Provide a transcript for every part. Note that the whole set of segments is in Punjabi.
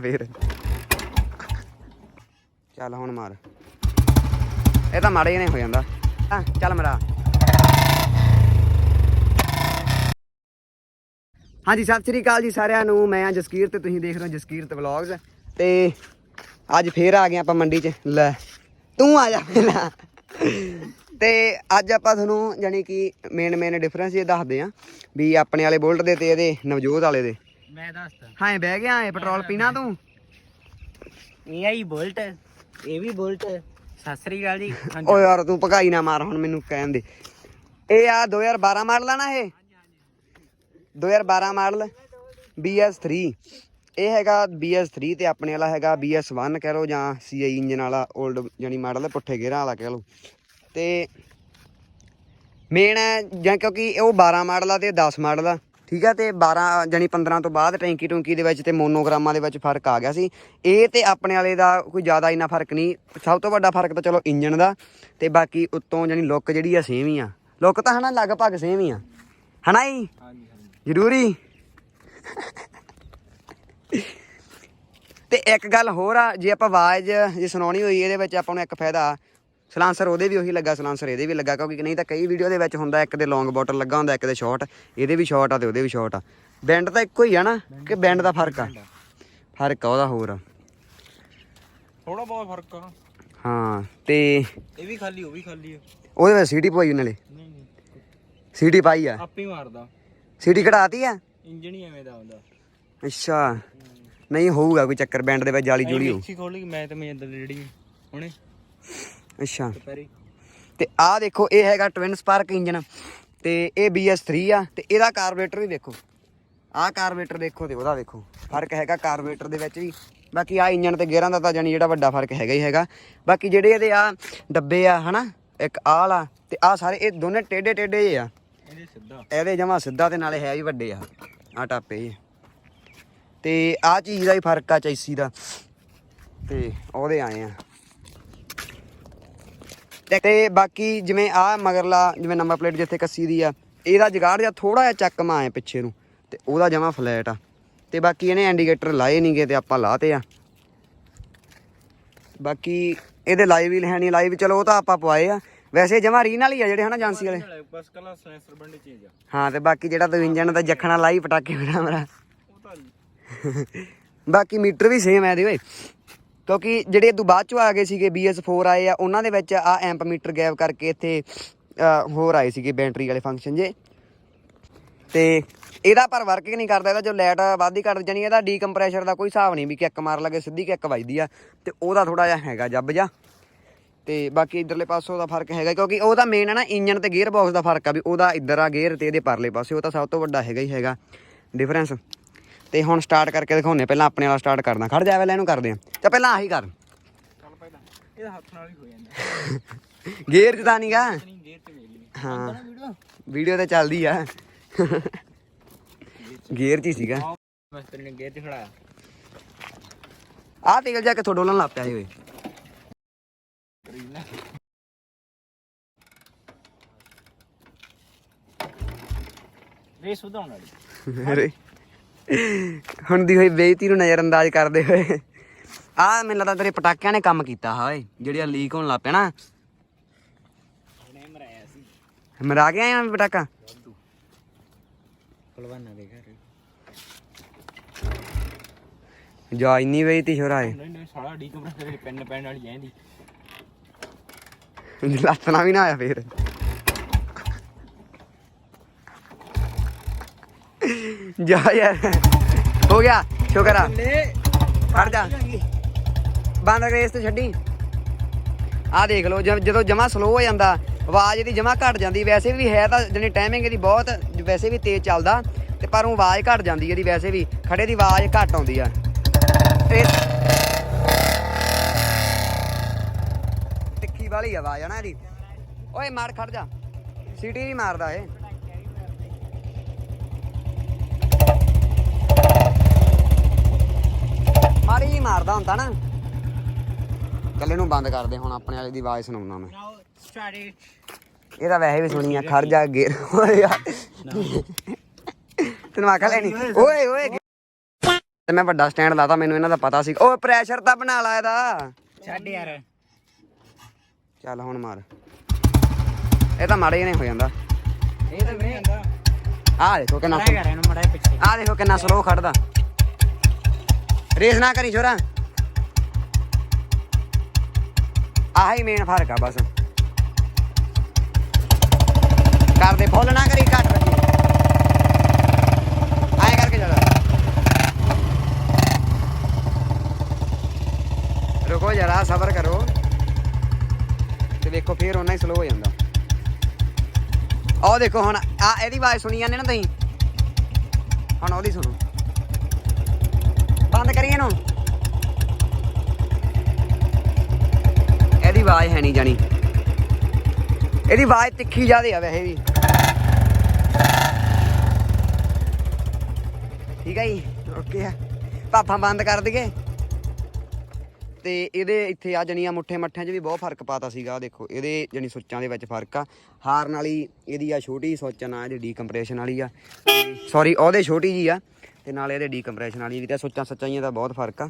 ਫੇਰ ਚੱਲ ਹੁਣ ਮਾਰ। ਇਹ ਤਾਂ ਮਾੜੇ ਨੇ ਹੋ ਜਾਂਦਾ। ਹਾਂ ਚੱਲ ਮਰਾ। ਹਾਂਜੀ, ਸਤਿ ਸ੍ਰੀ ਅਕਾਲ ਜੀ ਸਾਰਿਆਂ ਨੂੰ। ਮੈਂ ਆ ਜਸਕੀਰ ਤੇ ਤੁਸੀਂ ਦੇਖ ਰਹੇ ਹੋ ਜਸਕੀਰਤ ਵਲੌਗਸ ਤੇ ਅੱਜ ਫੇਰ ਆ ਗਏ ਆਪਾਂ ਮੰਡੀ 'ਚ। ਲੈ, ਤੂੰ ਆ ਜਾ ਪਹਿਲਾਂ। ਤੇ ਅੱਜ ਆਪਾਂ ਤੁਹਾਨੂੰ ਜਾਨੀ ਕਿ ਮੇਨ ਮੇਨ ਡਿਫਰੈਂਸ ਇਹ ਦੱਸਦੇ ਆ ਵੀ ਆਪਣੇ ਵਾਲੇ ਬੋਲਟ ਦੇ ਤੇ ਇਹਦੇ ਨਵਜੋਤ ਵਾਲੇ ਦੇ। ਮੈਂ ਦੱਸਦਾ। ਹਾਂ ਬਹਿ ਗਿਆ ਏ ਪੈਟਰੋਲ ਪੀਣਾ ਤੂੰ? ਇਹ ਆਈ ਬੁਲਟ ਇਹ ਵੀ ਬੁਲਟ। ਸਤਿ ਸ੍ਰੀ ਅਕਾਲ ਜੀ। ਹਾਂਜੀ ਓ ਯਾਰ ਤੂੰ ਭਗਾਈ ਨਾ ਮਾਰ ਹੁਣ ਮੈਨੂੰ ਕਹਿਣ ਦੇ। ਇਹ ਆ 2012 ਮਾਡਲ ਆ ਨਾ ਇਹ? 2012 ਮਾਡਲ BS3 ਇਹ ਹੈਗਾ BS3 ਤੇ ਆਪਣੇ ਵਾਲਾ ਹੈਗਾ BS1 ਕਹਿ ਲਓ ਜਾਂ CI ਇੰਜਨ ਵਾਲਾ 올ਡ ਜਾਨੀ ਮਾਡਲ ਪੁੱਠੇ ਗੇਰਾਂ ਵਾਲਾ ਕਹਿ ਲਓ। ਤੇ ਮੇਨ ਹੈ ਜਾਂ ਕਿਉਂਕਿ ਉਹ 12 ਮਾਡਲ ਆ ਤੇ ਇਹ 10 ਮਾਡਲ ਆ। ਠੀਕ ਆ, ਤੇ 12 ਜਾਨੀ 15 ਤੋਂ ਬਾਅਦ ਟੈਂਕੀ ਟੁੰਕੀ ਦੇ ਵਿੱਚ ਤੇ ਮੋਨੋਗ੍ਰਾਮਾਂ ਦੇ ਵਿੱਚ ਫ਼ਰਕ ਆ ਗਿਆ ਸੀ। ਇਹ ਤੇ ਆਪਣੇ ਵਾਲੇ ਦਾ ਕੋਈ ਜ਼ਿਆਦਾ ਇੰਨਾ ਫ਼ਰਕ ਨਹੀਂ, ਸਭ ਤੋਂ ਵੱਡਾ ਫ਼ਰਕ ਤਾਂ ਚਲੋ ਇੰਜਨ ਦਾ, ਤੇ ਬਾਕੀ ਉੱਤੋਂ ਜਾਨੀ ਲੁੱਕ ਜਿਹੜੀ ਆ ਸੇਮ ਹੀ ਆ। ਲੁੱਕ ਤਾਂ ਹਨਾ ਲਗਭਗ ਸੇਮ ਹੀ ਆ। ਹਨਾ ਜੀ? ਜ਼ਰੂਰੀ? ਤੇ ਇੱਕ ਗੱਲ ਹੋਰ ਆ, ਜੇ ਆਪਾਂ ਆਵਾਜ਼ ਜੇ ਸੁਣਾਉਣੀ ਹੋਈ, ਇਹਦੇ ਵਿੱਚ ਆਪਾਂ ਨੂੰ ਇੱਕ ਫਾਇਦਾ ਸਲਾਂਸਰ ਉਹਦੇ ਵੀ ਉਹੀ ਲੱਗਾ ਸਲਾਂਸਰ ਇਹਦੇ ਵੀ ਲੱਗਾ ਕਿਉਂਕਿ ਨਹੀਂ ਤਾਂ ਕਈ ਵੀਡੀਓ ਦੇ ਵਿੱਚ ਹੁੰਦਾ ਇੱਕ ਦੇ ਲੌਂਗ ਬੋਟਲ ਲੱਗਾ ਹੁੰਦਾ ਇੱਕ ਦੇ ਸ਼ਾਰਟ ਇਹਦੇ ਵੀ ਸ਼ਾਰਟ ਆ ਤੇ ਉਹਦੇ ਵੀ ਸ਼ਾਰਟ ਆ। ਬੈਂਡ ਤਾਂ ਇੱਕੋ ਹੀ ਆ ਨਾ ਕਿ ਬੈਂਡ ਦਾ ਫ਼ਰਕ ਆ? ਫ਼ਰਕ ਆ ਉਹਦਾ ਹੋਰ। ਆ ਥੋੜਾ ਬਹੁਤ ਫ਼ਰਕ ਆ। ਹਾਂ ਤੇ ਇਹ ਵੀ ਖਾਲੀ ਉਹ ਵੀ ਖਾਲੀ ਆ। ਉਹਦੇ ਵਿੱਚ ਸੀਟੀ ਪਵਾਈ ਨਹੀਂ ਨਹੀਂ। ਸੀਟੀ ਪਾਈ ਆ? ਆਪੇ ਮਾਰਦਾ। ਸੀਟੀ ਕਢਾਤੀ ਆ? ਇੰਜਣ ਹੀ ਐਵੇਂ ਦਾ ਹੁੰਦਾ। ਅੱਛਾ। ਨਹੀਂ ਹੋਊਗਾ ਕੋਈ ਚੱਕਰ ਬੈਂਡ ਦੇ ਵਿੱਚ ਜਾਲੀ ਜੁੜੀ ਹੋ ਖੋਲੀ ਮੈਂ ਤੇ ਮੈਂ ਅੰਦਰ ਜਿਹੜੀ ਹੁਣੇ। ਅੱਛਾ। ਤੇ ਆਹ ਦੇਖੋ ਇਹ ਹੈਗਾ ਟਵਿਨ ਸਪਾਰਕ ਇੰਜਨ ਤੇ ਇਹ BS3 ਆ ਤੇ ਇਹਦਾ ਕਾਰਬੋਰੇਟਰ ਵੀ ਦੇਖੋ ਆਹ ਕਾਰਬੋਰੇਟਰ ਦੇਖੋ ਤੇ ਉਹਦਾ ਦੇਖੋ ਫ਼ਰਕ ਹੈਗਾ ਕਾਰਬੋਰੇਟਰ ਦੇ ਵਿੱਚ ਵੀ। ਬਾਕੀ ਆ ਇੰਜਨ ਤੇ ਗੇਅਰਾਂ ਦਾ ਤਾਂ ਜਾਨੀ ਜਿਹੜਾ ਵੱਡਾ ਫ਼ਰਕ ਹੈਗਾ ਹੀ ਹੈਗਾ। ਬਾਕੀ ਜਿਹੜੇ ਇਹਦੇ ਆ ਡੱਬੇ ਆ ਹਨਾ? ਇੱਕ ਆਹ ਵਾਲਾ ਤੇ ਆਹ ਸਾਰੇ ਇਹ ਦੋਨੇ ਟੇਡੇ ਟੇਡੇ ਆ। ਇਹਦੇ ਸਿੱਧਾ। ਇਹਦੇ ਜਮਾ ਸਿੱਧਾ ਤੇ ਨਾਲੇ ਹੈ ਵੀ ਵੱਡੇ ਆ। ਆ ਟਾਪੇ ਜਿਹੇ। ਤੇ ਆਹ ਚੀਜ਼ ਦਾ ਹੀ ਫ਼ਰਕ ਆ ਚੈਸੀ ਦਾ। ਤੇ ਉਹਦੇ ਆਏ ਆ। ਤੇ- ਬਾਕੀ ਜਿਵੇਂ ਆ ਮਗਰਲਾ ਜਿਵੇਂ ਨੰਬਰ ਪਲੇਟ ਜਿੱਥੇ ਕੱਸੀ ਦੀ ਆ ਇਹਦਾ ਜਗਾੜ ਜਾਂ ਥੋੜਾ ਜਿਹਾ ਚੱਕਮਾ ਆਏ ਪਿੱਛੇ ਨੂੰ ਤੇ ਉਹਦਾ ਜਮਾ ਫਲੈਟ ਆ। ਤੇ ਬਾਕੀ ਇਹਨੇ ਇੰਡੀਕੇਟਰ ਲਾਏ ਨਹੀਂਗੇ ਤੇ ਆਪਾਂ ਲਾਤੇ ਆ। ਬਾਕੀ ਇਹਦੇ ਲਾਈਵ ਵੀ ਲੈਣੀ ਲਾਈਵ ਚਲੋ ਉਹ ਤਾਂ ਆਪਾਂ ਪਵਾਏ ਆ। ਵੈਸੇ ਜਮਾ ਰੀਨ ਵਾਲੀ ਆ ਜਿਹੜੇ ਹਨਾ ਏਜੰਸੀ ਵਾਲੇ। ਬਸ ਕਲਾ ਸੈਂਸਰ ਬੰਦੇ ਚੇਂਜ ਆ। ਹਾਂ ਤੇ ਬਾਕੀ ਜਿਹੜਾ ਤੂੰ ਇੰਜਨ ਦਾ ਜੱਖਣਾ ਲਾਈ ਪਟਾਕੇ ਮੇਰਾ ਮੇਰਾ। ਉਹ ਤਾਂ ਬਾਕੀ ਮੀਟਰ ਵੀ ਸੇਮ ਹੈ ਦੇ ਓਏ। ਕਿਉਂਕਿ ਜਿਹੜੇ ਤੋਂ ਬਾਅਦ ਚੋਂ ਆ ਗਏ ਸੀਗੇ BS4 ਆਏ ਆ, ਉਹਨਾਂ ਦੇ ਵਿੱਚ ਆ ਐਂਪ ਮੀਟਰ ਗੈਪ ਕਰਕੇ ਇੱਥੇ ਹੋਰ ਆਏ ਸੀਗੇ ਬੈਟਰੀ ਵਾਲੇ ਫੰਕਸ਼ਨ ਜੇ। ਤੇ ਇਹਦਾ ਪਰ ਵਰਕ ਨਹੀਂ ਕਰਦਾ, ਇਹਦਾ ਜੋ ਲਾਈਟ ਵੱਧਦੀ ਘੱਟ, ਜਾਣੀ ਇਹਦਾ ਡੀਕੰਪਰੈਸ਼ਰ ਦਾ ਕੋਈ ਹਿਸਾਬ ਨਹੀਂ ਵੀ ਕਿੱਕ ਮਾਰ ਲਗੇ, ਸਿੱਧੀ ਕਿੱਕ ਵੱਜਦੀ ਆ, ਤੇ ਉਹਦਾ ਥੋੜਾ ਜਿਹਾ ਹੈਗਾ ਜੱਬ ਜਾ ਤੇ ਬਾਕੀ ਇਧਰਲੇ ਪਾਸੋਂ ਦਾ ਫ਼ਰਕ ਹੈਗਾ ਕਿਉਂਕਿ ਉਹਦਾ ਮੇਨ ਹੈ ਨਾ ਇੰਜਨ ਤੇ ਗੇਅਰ ਬਾਕਸ ਦਾ ਫ਼ਰਕ ਆ ਵੀ ਉਹਦਾ ਇੱਧਰ ਆ ਗੇਅਰ ਤੇ ਇਹਦੇ ਪਰਲੇ ਪਾਸੇ, ਉਹ ਤਾਂ ਸਭ ਤੋਂ ਵੱਡਾ ਹੈਗਾ ਹੀ ਹੈਗਾ ਡਿਫਰੈਂਸ ਤੇ ਹੁਣ ਸਟਾਰਟ ਕਰਕੇ ਦਿਖਾਉਨੇ ਪਹਿਲਾਂ ਆਪਣੇ ਵਾਲਾ ਸਟਾਰਟ ਕਰਦਾ। ਖੜ ਜਾ ਪਹਿਲਾਂ ਇਹਨੂੰ ਕਰਦੇ ਆ ਤਾਂ ਪਹਿਲਾਂ ਆਹੀ ਕਰ। ਚੱਲ ਪਹਿਲਾਂ ਇਹਦਾ ਹੱਥ ਨਾਲ ਹੀ ਹੋ ਜਾਂਦਾ। ਗੇਅਰ 'ਚ ਤਾਂ ਨਹੀਂਗਾ ਨਹੀਂ ਗੇਅਰ ਤੇ ਮੇਰੀ ਹਾਂ। ਵੀਡੀਓ ਵੀਡੀਓ ਤੇ ਚੱਲਦੀ ਆ। ਗੇਅਰ 'ਚ ਹੀ ਸੀਗਾ। ਗੇਅਰ ਤੇ ਖੜਾਇਆ। ਆਹ ਤੇਲ ਜਾ ਕੇ ਥੋੜਾ ਡੋਲਣ ਲੱਗ ਪਿਆ ਓਏ। ਰੇਸ ਵਧਾਉਣ ਵਾਲੀ। ਅਰੇ ਹੁਣ ਦੀ ਹੋਈ ਬੇਇੱਜ਼ਤੀ ਨੂੰ ਨਜ਼ਰ ਅੰਦਾਜ਼ ਕਰਦੇ ਹੋਏ। ਆ ਮੈਨੂੰ ਲੱਗਦਾ ਤੇਰੇ ਪਟਾਕਿਆਂ ਨੇ ਕੰਮ ਕੀਤਾ ਹਾ ਓਏ ਜਿਹੜੇ ਲੀਕ ਹੋਣ ਲੱਗ ਪਿਆ ਨਾ। ਮਰਾ ਕੇ ਆਇਆ ਮੈਂ ਪਟਾਕਾ? ਪਹਿਲਵਾਨਾਂ ਦੇ ਘਰ। ਜਾ ਇੰਨੀ ਬੇਇੱਜ਼ਤੀ ਹੋ ਰਾਏ ਨਹੀਂ ਨਹੀਂ ਸਾਲਾ ਡੀ ਕੰਪਰੈਸਰ ਪੈਨ ਪੈਣ ਵਾਲੀ ਐਂਦੀ ਲੱਤਣਾ ਵੀ ਨਾ ਆਇਆ ਫੇਰ। ਜਾ ਯਾਰ। ਹੋ ਗਿਆ, ਸ਼ੁਕਰ ਆ। ਖੜ ਜਾ। ਬੰਦ ਰੇਸ ਤੇ ਛੱਡੀ। ਆ ਦੇਖ ਲਓ, ਜਦੋਂ ਜਮਾ ਸਲੋ ਹੋ ਜਾਂਦਾ, ਆਵਾਜ਼ ਇਹਦੀ ਜਮਾ ਘਟ ਜਾਂਦੀ। ਵੈਸੇ ਵੀ ਹੈ ਤਾਂ ਜਣੀ ਟਾਈਮਿੰਗ ਇਹਦੀ ਬਹੁਤ, ਵੈਸੇ ਵੀ ਤੇਜ਼ ਚੱਲਦਾ, ਤੇ ਪਰ ਉਹ ਆਵਾਜ਼ ਘਟ ਜਾਂਦੀ ਇਹਦੀ ਵੈਸੇ ਵੀ। ਖੜੇ ਦੀ ਆਵਾਜ਼ ਘਟ ਆਉਂਦੀ ਆ। ਤਿੱਖੀ ਵਾਲੀ ਆਵਾਜ਼ ਆ ਨਾ ਇਹਦੀ। ਓਏ ਮਾਰ, ਖੜ ਜਾ। ਸੀਟੀ ਨਹੀਂ ਮਾਰਦਾ ਏ ਮਾੜੀ ਜਿਹੀ ਮਾਰਦਾ ਹੁੰਦਾ ਨਾ। ਕੱਲੇ ਨੂੰ ਬੰਦ ਕਰਦੇ ਹੁਣ ਆਪਣੇ ਵਾਲੇ ਦੀ ਆਵਾਜ਼ ਸੁਣਾਉਣਾ ਮੈਂ। ਇਟ ਇਹਦਾ ਵੈਸੇ ਵੀ ਸੁਣੀਆਂ ਖੜ ਜਾ ਗੇਰ ਓਏ ਯਾਰ। ਤੈਨੂੰ ਆਖਿਆ ਲੈਣੀ। ਓਏ ਓਏ। ਤੇ ਮੈਂ ਵੱਡਾ ਸਟੈਂਡ ਲਾਤਾ ਮੈਨੂੰ ਇਹਨਾਂ ਦਾ ਪਤਾ ਸੀ। ਓਏ ਪ੍ਰੈਸ਼ਰ ਤਾਂ ਬਣਾ ਲਾ ਇਹਦਾ। ਛੱਡ ਯਾਰ। ਚੱਲ ਹੁਣ ਮਾਰ। ਇਹ ਤਾਂ ਮਾੜੇ ਨੇ ਹੋ ਜਾਂਦਾ। ਇਹ ਤਾਂ ਵੀਰੇ ਆਹ ਦੇਖੋ ਕਿੰਨਾ ਮੜਾ ਕਰ ਇਹਨੂੰ ਮੜਾ ਪਿੱਛੇ। ਆਹ ਦੇਖੋ ਕਿੰਨਾ ਸਲੋ ਖੜਦਾ। ਰੇਸ ਨਾ ਕਰੀ ਛੋਰਾ। ਆਹੀ ਮੇਨ ਫ਼ਰਕ ਆ ਬਸ। ਕਰਦੇ ਫੁੱਲ ਨਾ ਕਰੀ, ਘੱਟ ਰੱਖੀ ਆਏ ਕਰਕੇ ਚਲਾ। ਰੁਕੋ ਜਰਾ, ਸਬਰ ਕਰੋ। ਤੇ ਵੇਖੋ ਫੇਰ ਉਹਨਾਂ ਹੀ ਸਲੋ ਹੋ ਜਾਂਦਾ। ਆਹ ਦੇਖੋ ਹੁਣ ਆ ਇਹਦੀ ਆਵਾਜ਼ ਸੁਣੀ ਜਾਂਦੇ ਨਾ ਤੁਸੀਂ? ਹੁਣ ਉਹਦੀ ਸੁਣੋ। ਬੰਦ ਕਰੀਏ ਇਹਨੂੰ। ਇਹਦੀ ਆਵਾਜ਼ ਹੈ ਨਹੀਂ ਜਾਣੀ। ਇਹਦੀ ਆਵਾਜ਼ ਤਿੱਖੀ ਜ਼ਿਆਦੇ ਆ ਵੈਸੇ ਵੀ। ਠੀਕ ਹੈ ਜੀ, ਓਕੇ ਆ। ਪਾਪਾ ਬੰਦ ਕਰ ਦਈਏ। ਤੇ ਇਹਦੇ ਇੱਥੇ ਆ ਜਣੀਆਂ ਮੁੱਠੇ ਮੱਠਿਆਂ 'ਚ ਵੀ ਬਹੁਤ ਫ਼ਰਕ ਪਾਤਾ ਸੀਗਾ ਦੇਖੋ, ਇਹਦੇ ਜਣੀ ਸੁੱਚਾਂ ਦੇ ਵਿੱਚ ਫ਼ਰਕ ਆ। ਹਾਰਨ ਵਾਲੀ ਇਹਦੀ ਆ ਛੋਟੀ ਸੁੱਚ ਨਾ ਇਹਦੀ ਡੀਕੰਪਰੈਸ਼ਨ ਵਾਲੀ ਆ। ਸੌਰੀ ਉਹਦੇ ਛੋਟੀ ਜੀ ਆ। ਤੇ ਨਾਲ ਇਹਦੇ ਡੀਕੰਪਰੈਸ਼ਨ ਵਾਲੀ ਵੀ ਤੇ ਸੁੱਚਾਂ ਸੱਚਾਈਆਂ ਦਾ ਬਹੁਤ ਫ਼ਰਕ ਆ।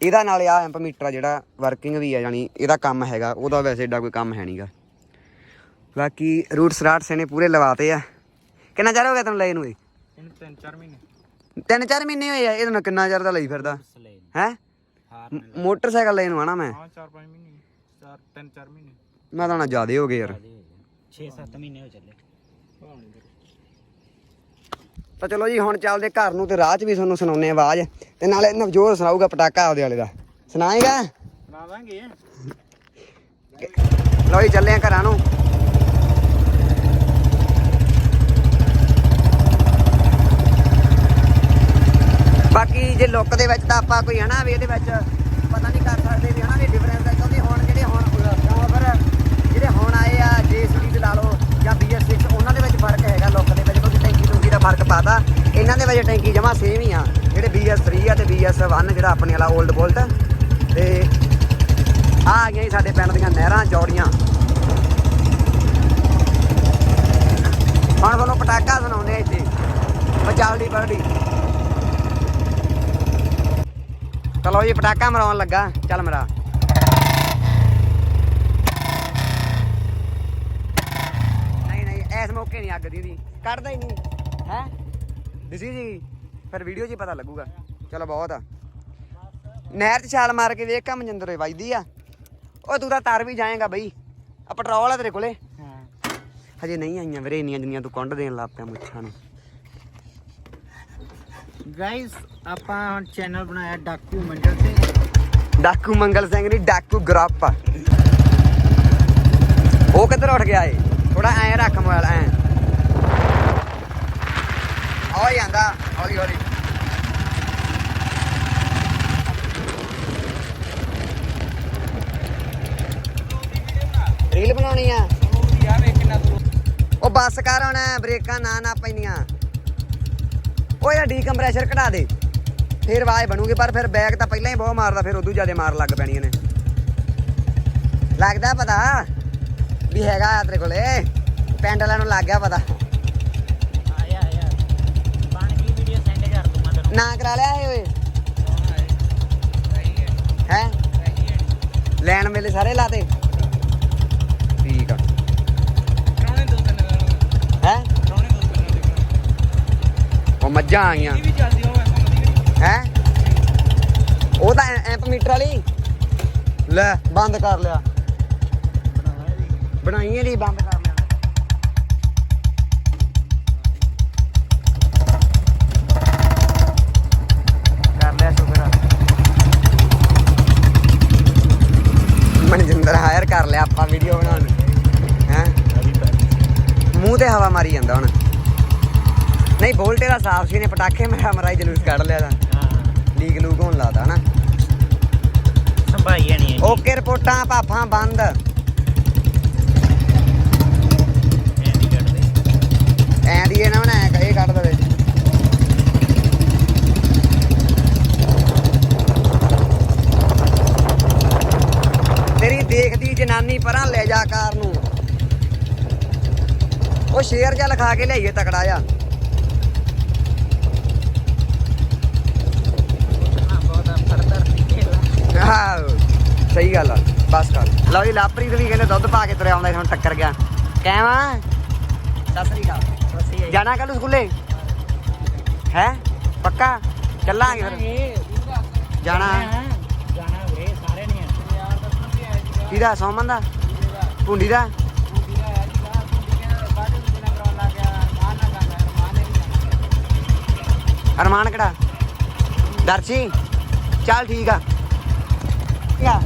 ਇਹਦਾ ਨਾਲ ਆ ਐਂਪ ਮੀਟਰ ਆ ਜਿਹੜਾ ਵਰਕਿੰਗ ਵੀ ਆ ਜਾਨੀ ਇਹਦਾ ਕੰਮ ਹੈਗਾ ਉਹਦਾ ਵੈਸੇ ਏਡਾ ਕੋਈ ਕੰਮ ਹੈ ਨਹੀਂਗਾ ਬਾਕੀ ਰੂਟਸ ਰਾਟਸ ਇਹਨੇ ਪੂਰੇ ਲਵਾਤੇ ਆ। ਕਿੰਨਾ ਚਿਰ ਹੋ ਗਿਆ ਤੈਨੂੰ ਲਏ ਨੂੰ ਇਹ? ਇਹਨੂੰ ਤਿੰਨ ਚਾਰ ਮਹੀਨੇ। ਤਿੰਨ ਚਾਰ ਮਹੀਨੇ ਹੋਏ ਆ ਇਹਦੇ ਨਾਲ ਕਿੰਨਾ ਚਿਰ ਦਾ ਲਈ ਫਿਰਦਾ? ਹੈ? ਮੋਟਰਸਾਈਕਲ ਲੈਣ ਨੂੰ ਆਣਾ ਮੈਂ? ਹਾਂ 4-5 ਮਹੀਨੇ 4 3-4 ਮਹੀਨੇ। ਮੈਂ ਤਾਂ ਨਾ ਜ਼ਿਆਦੇ ਹੋ ਗਏ ਯਾਰ। 6-7 ਮਹੀਨੇ ਹੋ ਚੱਲੇ। ਤਾਂ ਚਲੋ ਜੀ ਹੁਣ ਚੱਲਦੇ ਘਰ ਨੂੰ ਤੇ ਰਾਹ 'ਚ ਵੀ ਤੁਹਾਨੂੰ ਸੁਣਾਉਨੇ ਆ ਆਵਾਜ਼। ਤੇ ਨਾਲੇ ਨਵਜੋਤ ਸੁਣਾਊਗਾ ਪਟਾਕਾ ਆਪਦੇ ਵਾਲੇ ਦਾ। ਸੁਣਾਏਗਾ? ਸੁਣਾਵਾਂਗੇ। ਲਓ ਜੀ ਚੱਲੇ ਆ ਘਰਾਂ ਨੂੰ। ਬਾਕੀ ਜੇ ਲੁੱਕ ਦੇ ਵਿੱਚ ਤਾਂ ਆਪਾਂ ਕੋਈ ਹਨਾ ਵੀ ਇਹਦੇ ਵਿੱਚ ਪਤਾ ਨਹੀਂ ਕਰ ਸਕਦੇ ਵੀ ਹਨਾ ਵੀ ਡਿਫਰੈਂਸ ਹੈ ਕਿਉਂਕਿ ਹੁਣ ਜਿਹੜੇ ਹੁਣ ਫਿਰ ਜਿਹੜੇ ਹੁਣ ਆਏ ਆ ਜੇ ਸੀਰੀਜ਼ ਲਾ ਲਓ ਜਾਂ BS6 ਉਹਨਾਂ ਦੇ ਵਿੱਚ ਫ਼ਰਕ ਹੈਗਾ ਲੁੱਕ ਦੇ ਵਿੱਚ ਕਿਉਂਕਿ ਟੈਂਕੀ ਟੂੰਕੀ ਦਾ ਫ਼ਰਕ ਪਾਤਾ। ਇਹਨਾਂ ਦੇ ਵਜੇ ਟੈਂਕੀ ਜਮਾ ਸੇਮ ਹੀ ਆ। ਜਿਹੜੇ BS3 ਆ ਤੇ BS1 ਜਿਹੜਾ ਆਪਣੇ ਵਾਲਾ 올ਡ ਬੋਲਟ ਤੇ ਆ ਆ ਗਈਆਂ ਜੀ ਸਾਡੇ ਪਿੰਡ ਦੀਆਂ ਨਹਿਰਾਂ, ਚੌੜੀਆਂ। ਹੁਣ ਤੁਹਾਨੂੰ ਪਟਾਕਾ ਸੁਣਾਉਂਦੇ ਇੱਥੇ। ਬਚਾਵਲੀ ਬਰਡੀ ਚਲੋ ਜੀ, ਪਟਾਕਾ ਮਰਾਉਣ ਲੱਗਾ। ਚੱਲ ਮਰਾ। ਨਹੀਂ ਨਹੀਂ ਐਸ ਮੌਕੇ ਨਹੀਂ ਅੱਗ ਦੀ। ਕੱਢਦਾ ਹੀ ਨਹੀਂ। ਹੈ। ਦਿਸੀ ਜੀ ਫਿਰ ਵੀਡੀਓ 'ਚ ਹੀ ਪਤਾ ਲੱਗੂਗਾ। ਚਲੋ ਬਹੁਤ ਆ। ਨਹਿਰ 'ਚ ਛਾਲ ਮਾਰ ਕੇ ਵੇਖ ਕਾ ਮਨਜਿੰਦਰ ਵੱਜਦੀ ਆ। ਉਹ ਤੂੰ ਤਾਂ ਤਰ ਵੀ ਜਾਏਗਾ ਬਈ। ਆ ਪੈਟਰੋਲ ਆ ਤੇਰੇ ਕੋਲੇ। ਹਾਂ ਹਜੇ ਨਹੀਂ ਆਈਆਂ ਵੀਰੇ ਇੰਨੀਆਂ ਜਿੰਨੀਆਂ ਤੂੰ ਕੁੰਡ ਦੇਣ ਲੱਗ ਪਿਆ ਮੁੱਛਾਂ ਨੂੰ। ਗਾਇਸ ਆਪਾਂ ਹੁਣ ਚੈਨਲ ਬਣਾਇਆ ਡਾਕੂ ਮੰਡਲ ਸਿੰਘ। ਡਾਕੂ ਮੰਗਲ ਸਿੰਘ ਨਹੀਂ ਡਾਕੂ ਗਰੁੱਪ। ਉਹ ਕਿੱਧਰ ਉੱਠ ਗਿਆ ਏ? ਥੋੜਾ ਐ ਰੱਖ ਮੋਬਾਈਲ ਐ। ਆ ਜਾਂਦਾ, ਹੌਲੀ ਹੌਲੀ। ਰੀਲ ਬਣਾਉਣੀ ਆ। ਉਹ ਬੱਸ ਕਰ ਹੁਣ, ਬ੍ਰੇਕਾਂ ਨਾ ਨਾ ਪੈਂਦੀਆਂ। ਉਹ ਇਹਦਾ ਡੀਕੰਪਰੈਸ਼ਰ ਘਟਾ ਦੇ। ਫੇਰ ਆਵਾਜ਼ ਬਣੂਗੀ, ਪਰ ਫਿਰ ਬੈਗ ਤਾਂ ਪਹਿਲਾਂ ਹੀ ਬਹੁਤ ਮਾਰਦਾ, ਫਿਰ ਉਦੋਂ ਜ਼ਿਆਦਾ ਮਾਰ ਲੱਗ ਪੈਣੀਆਂ ਨੇ ਲੱਗਦਾ ਪਤਾ ਵੀ ਹੈਗਾ ਤੇਰੇ ਕੋਲੇ। ਪੈਂਡਲਾਂ ਨੂੰ ਲੱਗ ਗਿਆ ਪਤਾ ਆਇਆ ਆਇਆ ਬਣ ਗਈ ਵੀਡੀਓ ਸੈਂਡ ਕਰ ਦੂੰ ਮੈਂ ਤੈਨੂੰ ਨਾ ਕਰਾ ਲਿਆ ਇਹ ਓਏ। ਹੈ? ਲੈਣ ਵੇਲੇ ਸਾਰੇ ਲਾਤੇ? ਠੀਕ ਆ। ਕਰਾਉਣੇ ਦੋ ਤਿੰਨ ਹੈ? ਕਰਾਉਣੇ ਦੋ ਤਿੰਨ ਉਹ ਮੱਝਾਂ ਆ ਗਈਆਂ। ਵੀ ਚੱਲਦੀ ਹੋਵੇ ਸਮਝਦੀ ਹੈ? ਉਹ ਤਾਂ ਐਂਪ ਮੀਟਰ ਵਾਲੀ? ਲੈ। ਬੰਦ ਕਰ ਲਿਆ। ਬਣਾਈ ਇਹਦੀ ਬੰਦ ਕਰ ਲਿਆ ਕਰ ਲਿਆ ਸ਼ੁਕਰ ਮਨਜਿੰਦਰ ਹਾਇਰ ਕਰ ਲਿਆ ਆਪਾਂ ਵੀਡੀਓ ਬਣਾਉਣ। ਹੈ? ਮੂੰਹ ਤੇ ਹਵਾ ਮਾਰੀ ਜਾਂਦਾ ਹੁਣ। ਨਹੀਂ ਬੋਲਟੇ ਦਾ ਸਾਫ਼ ਸੀ ਨੇ ਪਟਾਕੇ ਮੇਰਾ ਮਰਾਈ ਜਲੂਸ ਕੱਢ ਲਿਆ ਤਾਂ। ਲੀਕ ਲੂਕ ਹੋਣ ਲਾਦਾ ਹਨਾ? ਸੰਭਾਈ ਨਹੀਂ ਓਕੇ ਰਿਪੋਰਟਾਂ ਭਾਫਾਂ ਬੰਦ ਐਂ ਨਹੀਂ ਕੱਢਦੇ ਐਂ ਦੀ ਇਹ ਨਾ ਬਣਾ ਇਹ ਕੱਢ ਦੇਵੇ ਤੇਰੀ ਦੇਖਦੀ ਜਨਾਨੀ ਪਰਾਂ ਲੈ ਜਾ ਕਾਰ ਨੂੰ ਉਹ ਸ਼ੇਰ ਜਿਹਾ ਲਿਖਾ ਕੇ ਲਿਆਈਏ ਤਕੜਾ ਜਾ ਸਹੀ ਗੱਲ ਆ ਬਸ ਕਰ। ਲਓ ਜੀ ਲਾਪਰੀਤ ਵੀ ਕਹਿੰਦੇ ਦੁੱਧ ਪਾ ਕੇ ਤੁਰਿਆ ਆਉਂਦਾ ਹੁਣ ਟੱਕਰ ਗਿਆ। ਕਹਿਵਾ ਸਤਿ ਸ੍ਰੀ ਅਕਾਲ। ਜਾਣਾ ਕੱਲ ਸਕੂਲੇ? ਹੈ? ਪੱਕਾ? ਚੱਲਾਂਗੇ ਫਿਰ। ਜਾਣਾ। ਜਾਣਾ ਵੀਰੇ ਸਾਰੇ ਨੇ ਕਿਹਦਾ ਸੋਮਨ ਦਾ? ਪੁੰਡੀ ਦਾ? ਅਰਮਾਨ ਕਿਹੜਾ? ਦਰਸ਼ੀ ਚੱਲ ਠੀਕ ਆ। ਠੀਕ ਆ